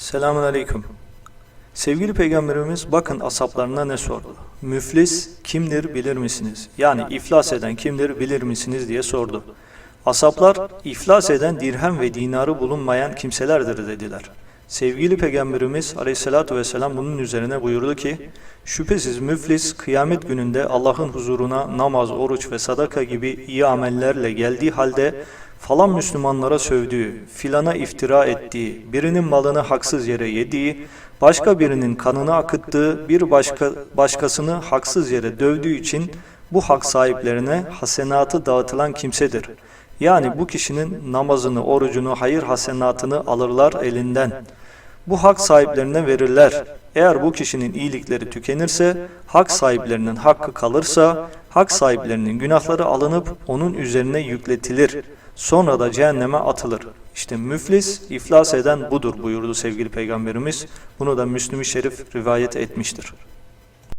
Selamun Aleyküm. Sevgili Peygamberimiz bakın asaplarına ne sordu? Müflis kimdir bilir misiniz? Yani iflas eden kimdir bilir misiniz diye sordu. Asaplar iflas eden dirhem ve dinarı bulunmayan kimselerdir dediler. Sevgili Peygamberimiz aleyhissalatü vesselam bunun üzerine buyurdu ki, Şüphesiz müflis kıyamet gününde Allah'ın huzuruna namaz, oruç ve sadaka gibi iyi amellerle geldiği halde falan Müslümanlara sövdüğü, filana iftira ettiği, birinin malını haksız yere yediği, başka birinin kanını akıttığı, bir başka başkasını haksız yere dövdüğü için bu hak sahiplerine hasenatı dağıtılan kimsedir. Yani bu kişinin namazını, orucunu, hayır hasenatını alırlar elinden. Bu hak sahiplerine verirler. Eğer bu kişinin iyilikleri tükenirse, hak sahiplerinin hakkı kalırsa, hak sahiplerinin günahları alınıp onun üzerine yükletilir. Sonra da cehenneme atılır. İşte müflis, iflas eden budur buyurdu sevgili peygamberimiz. Bunu da Müslüm-i Şerif rivayet etmiştir.